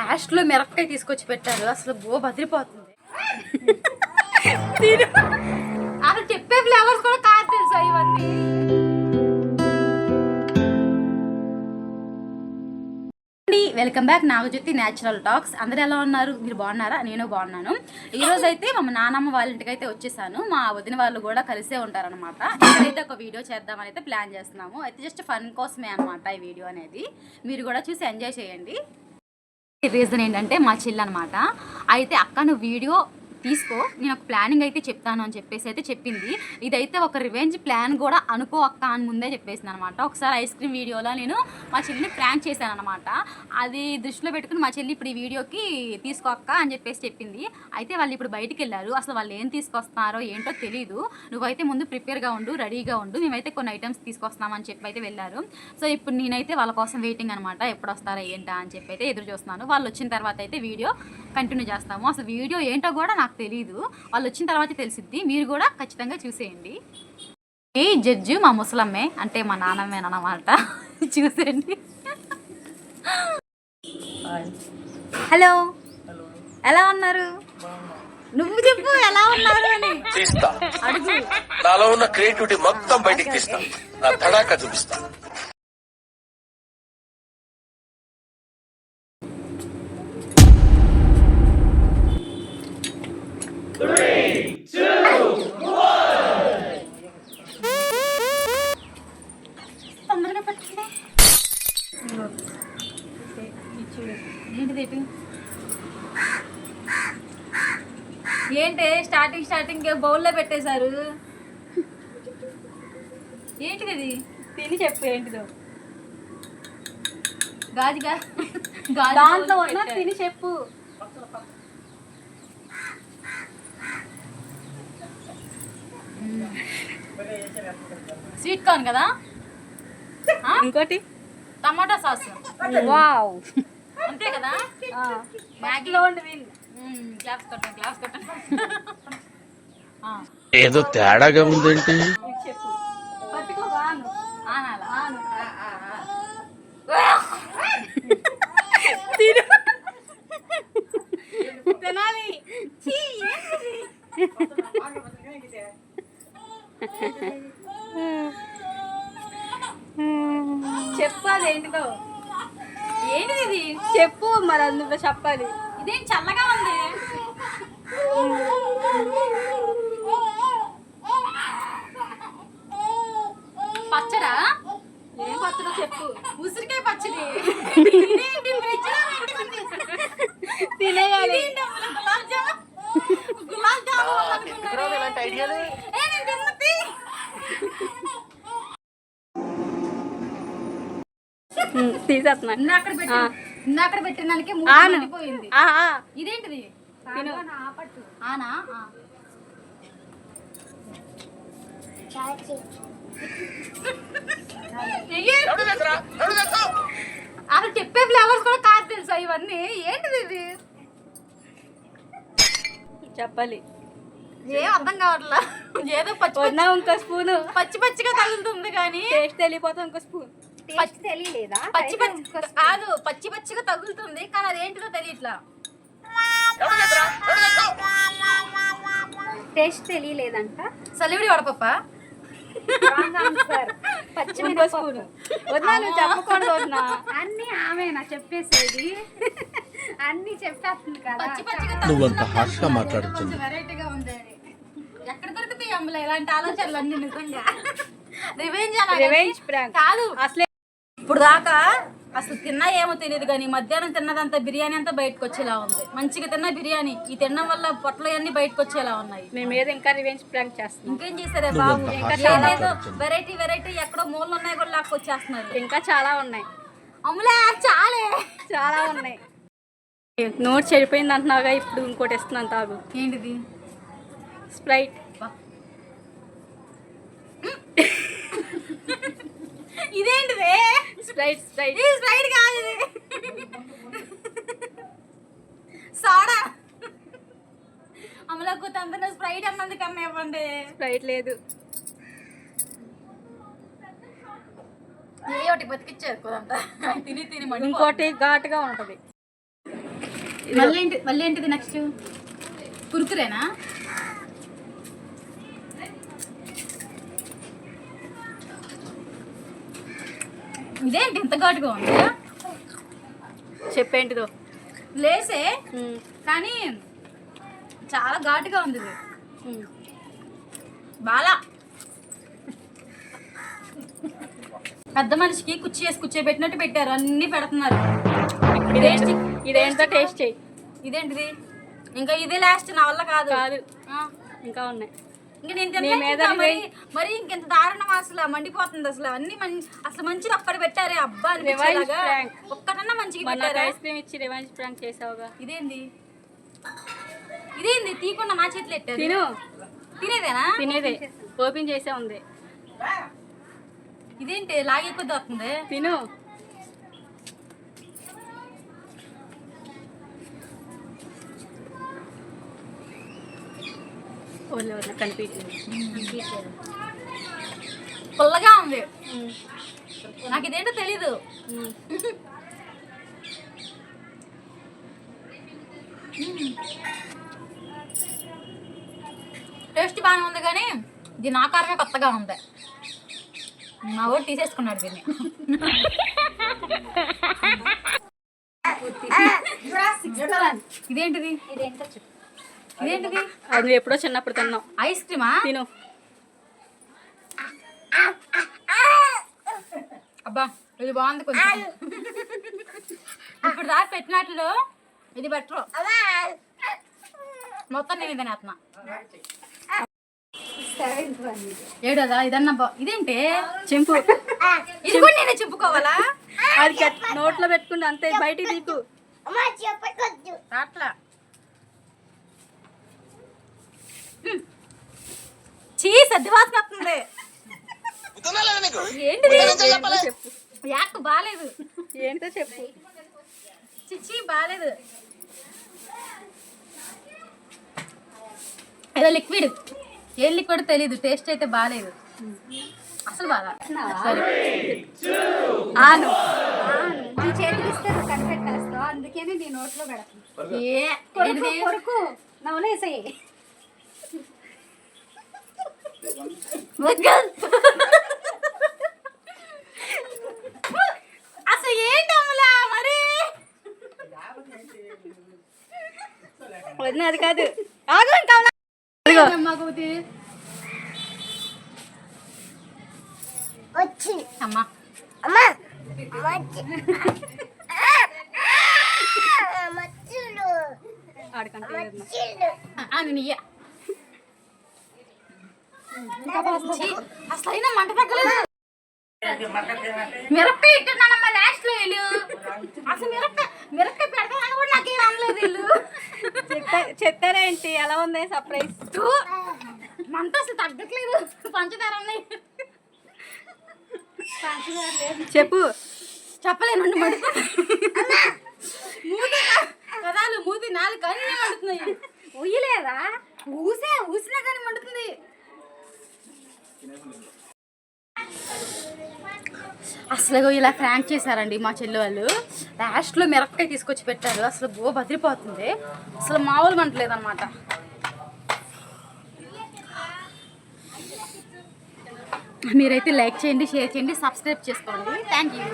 లాస్ట్లో మిరపకాయ తీసుకొచ్చి పెట్టారు. అసలు బో బదిరిపోతుంది. అసలు చెప్పే ఫ్లేవర్స్ కూడా కాదు తెలుసా ఇవన్నీ? Welcome back Nagajyothi natural talks. అందరూ ఎలా ఉన్నారు? మీరు బాగున్నారా? నేను బాగున్నాను. ఈ రోజు అయితే మా నానమ్మ వాళ్ళ ఇంటికి అయితే వచ్చేసాను. మా వదిన వాళ్ళు కూడా కలిసే ఉంటారనమాట ఇక్కడైతే ఒక వీడియో చేద్దామని అయితే ప్లాన్ చేస్తున్నాము. అయితే జస్ట్ ఫన్ కోసమే అనమాట ఈ వీడియో అనేది. మీరు కూడా చూసి ఎంజాయ్ చేయండి. రీజన్ ఏంటంటే మా చెల్లి అనమాట అయితే అక్క నువ్వు వీడియో తీసుకో నేను ఒక ప్లానింగ్ అయితే చెప్తాను అని చెప్పేసి అయితే చెప్పింది. ఇదైతే ఒక రివెంజ్ ప్లాన్ కూడా అనుకో అక్క అని ముందే చెప్పేసింది అనమాట. ఒకసారి ఐస్ క్రీమ్ వీడియోలో నేను మా చెల్లిని ప్రాంక్ చేశాను అనమాట. అది దృష్టిలో పెట్టుకుని మా చెల్లి ఇప్పుడు ఈ వీడియోకి తీసుకో అక్క అని చెప్పేసి చెప్పింది. అయితే వాళ్ళు ఇప్పుడు బయటికి వెళ్ళారు. అసలు వాళ్ళు ఏం తీసుకొస్తున్నారో ఏంటో తెలియదు నువ్వైతే ముందు ప్రిపేర్గా ఉండు రెడీగా ఉండు. మేమైతే కొన్ని ఐటమ్స్ తీసుకొస్తామని చెప్పి అయితే వెళ్ళారు. సో ఇప్పుడు నేనైతే వాళ్ళ కోసం వెయిటింగ్ అనమాట. ఎప్పుడు వస్తారా ఏంటా అని చెప్పి అయితే ఎదురు చూస్తున్నాను. వాళ్ళు వచ్చిన తర్వాత అయితే వీడియో కంటిన్యూ చేస్తాము. అసలు వీడియో ఏంటో కూడా నాకు తెలియదు వాళ్ళు వచ్చిన తర్వాత తెలిసిద్ది. మీరు కూడా ఖచ్చితంగా చూసేయండి. ఈ జడ్జి మా ముసలమ్మే? అంటే మా నాన్నమ్మేనమాట చూసేయండి. హలో. ఎలా ఉన్నారు? నువ్వు చెప్పు ఎలా ఉన్నారు అని. తీస్తా. అడుగు. నాలో ఉన్న క్రియేటివిటీ మొత్తం బయటికి తీస్తా. నా తడాక చూపిస్తా. ఏంటిది? ఏంటి స్టార్టింగ్ స్టార్టింగ్ బౌల్లో పెట్టేశారు ఏంటిది ఇది తిని చెప్పు ఏంటిదో గాజుగా గాజు దాంట్లో ఉన్న. తిని చెప్పు స్వీట్ కార్న్ కదా? ఇంకోటి? Tomato sauce. వావ్. అంతే కదా? మ్యాగీలో ఉండి క్లాప్స్ కొట్టండి క్లాప్స్ కొట్టండి. ఆ, ఏదో తేడాగా ఉందేంటి? చెప్పు. ఆనాలా? తినాలి. ఏంటిదో ఏంటిది ఇది చెప్పు మరి అందులో చెప్పాలి. ఇదేం చల్లగా ఉంది? పచ్చడా? ఏం పచ్చడో చెప్పు. ఉసిరికాయ పచ్చడి? తినేయాలి. గులాబ్ జామ్? గులాబ్ తీసేస్తున్నా ఇందాకడ పెట్టిన ఆ. ఇందాకడ పెట్టిన దానికి ఆను. పోయింది ఆ, ఆ. ఇదేంటిది తిను ఆనా ఆ. ఎయ్యి. అసలు చెప్పే ఫ్లేవర్స్ కూడా కాదు తెలుసా ఇవన్నీ ఏంటిది ఇది చెప్పాలి ఏం అర్థం కావట్లా ఏదో పచ్చి వద్దా ఇంకో స్పూను పచ్చి పచ్చిగా తగులుతుంది కానీ టేస్ట్ వెళ్ళిపోతా ఇంకో స్పూన్ పచ్చి తెలియలేదా? పచ్చి పచ్చి కాదు పచ్చి పచ్చిగా తగులుతుంది కానీ అదేంటిదో తెలియట్లా. టేస్ట్ తెలియలేదంట. సలివిడి వడపప్ప చెప్పకూడదు అన్ని ఆమెనా చెప్పేసేది? అన్ని చెప్పేస్తుంది కదా. మాట్లాడుతుంది వెరైటీగా ఉంది ఎక్కడ దొరుకుతాయి అమ్మలో ఇలాంటి ఆలోచనలు అన్ని నిజంగా. రివెంజ్ రివెంజ్ ప్రాంక్ కాదు. అసలే ఇప్పుడు దాకా అసలు తిన్నా ఏమో తెలియదు కానీ మధ్యాహ్నం తిన్నదంతా బిర్యానీ అంతా బయటకు వచ్చేలా ఉంది. మంచిగా తిన్న బిర్యానీ ఈ తినడం వల్ల పొట్టలు అన్ని బయటకు వచ్చేలా ఉన్నాయి. నీ మీద ఇంకా రివెంజ్ ప్రాంక్ చేస్తున్నాం ఇంకేం చేస్తారే నువ్వు బాబు? ఇంకా. వెరైటీ వెరైటీ ఎక్కడో మూలలు ఉన్నాయి కూడా లాక్కొచ్చేస్తున్నారు ఇంకా చాలా ఉన్నాయి. అమ్ములే చాలే. చాలా ఉన్నాయి. నోట్ చెడిపోయింది అంటున్నావుగా ఇప్పుడు ఇంకోటి ఇస్తున్నాను తాగు. ఏంటిది? స్ప్రైట్ ఇదేంటిది? Sprite Sprite. ఇది స్ప్రైట్ కాదు ఇది. సోడా. అమలకు తందన స్ప్రైట్ అన్నది కన్నా ఇవ్వండి. స్ప్రైట్ లేదు. ఏ ఒకటి బతికిచ్చారు కుదంతా తిని తిని ఇంకోటి ఘాటుగా ఉంటది. మళ్ళీ ఏంటి మళ్ళీ ఏంటిది నెక్స్ట్ కురుకురేనా? ఇదేంటి ఇంత ఘాటుగా ఉంది? చెప్పేంటిదో. లేసే? కానీ చాలా ఘాటుగా ఉంది ఇది. బాలా. పెద్ద మనిషికి కుర్చీ వేసి కూర్చోబెట్టినట్టు పెట్టారు. అన్ని పెడుతున్నారు. ఇదేంటి? ఇదేంటో టేస్ట్ చేయి ఇదేంటిది? ఇంకా ఇదే లాస్ట్ నా వల్ల కాదు. కాదు. ఇంకా ఉన్నాయి. ఇంక నేను మరి ఇంకెంత దారుణం అసలు మండిపోతుంది అసలు. అన్ని అసలు మంచిగా ఒక్కటి పెట్టారే అబ్బా అనిపించేలాగా. ఒక్కటన్నా మంచిగా పెట్టారా? ఐస్ క్రీమ్ ఇచ్చి రివెంజ్ ప్రాంక్ చేసావుగా. ఇదేంది? ఇదేంది? తీయకుండా నా చేతులు ఎట్టారు తిను. తినేదేనా? తినేదే. ఓపెన్ చేసే ఉంది. ఇదేంటి? లాగే కొద్ది వస్తుంది తిను. పుల్లగా ఉంది. నాకు ఇదేంటో తెలీదు. టేస్ట్ బాగానే ఉంది కానీ దీని ఆకారమే కొత్తగా ఉంది. మా ఊరు తీసేసుకున్నాడు దీన్ని. ఇదేంటిది? ఇదేంటో చెప్పు. ఇదేంటిది అది నువ్వు ఎప్పుడో చిన్నప్పుడు తిన్నావు. ఐస్ క్రీమా? తిను. అబ్బా ఇది బాగుంది కొంచెం. ఇప్పుడు దాకా పెట్టినట్లు ఇది బెటర్ మొత్తం నేను ఇది ఏడోదా ఇదన్నా బా ఇదేంటి? చింపు. ఇది కూడా నేనే చెప్పుకోవాలా? అది నోట్లో పెట్టుకుంటే అంతే బయటికి తీకు అట్లా హ్మ్. చీ సర్ది వాసన వస్తుంది ఏంటిది ఏంటో చెప్పు. యాక్ బాగాలేదు ఏంటో చెప్పు. చిచ్చి బాగాలేదు ఏదో లిక్విడ్. ఏం లిక్విడ్ తెలీదు. టేస్ట్ అయితే బాగాలేదు అసలు బాగా. సరే. ఆను. నీ కనిపెట్టేస్తావు అందుకనే నీ నోట్లో పెడతాను. ఏ నవలేసాయి అసలు ఏంటి అమలా మరి వదిన అది కాదు. ఆగు ఇంకా అమ్మా. అమ్మా. అసలు అయినా మంట తగ్గలేదు. మిరపకాయ ఇట్టున్నానమ్మా లాస్ట్లో వీళ్ళు అసలు మిరపకాయ చెప్తారేంటి ఎలా ఉంది సర్ప్రైజ్? మంట అసలు తగ్గట్లేదు. పంచదార ఉన్నాయి. చెప్పు. చెప్పలేనండి మడుపు మూతి పదాలు మూతి నాలుగు అన్నీ మండుతున్నాయి. ఉయ్యలేదా? ఊసే ఊసినా కానీ మండుతుంది. అసలు ఇలా ఫ్రాంక్ చేశారండి మా చెల్లి వాళ్ళు. లాస్ట్లో మిరపకాయ తీసుకొచ్చి పెట్టారు. అసలు బో బదిరిపోతుంది. అసలు మామూలు మంటలేదు అనమాట మీరైతే లైక్ చేయండి షేర్ చేయండి సబ్స్క్రైబ్ చేసుకోండి. Thank you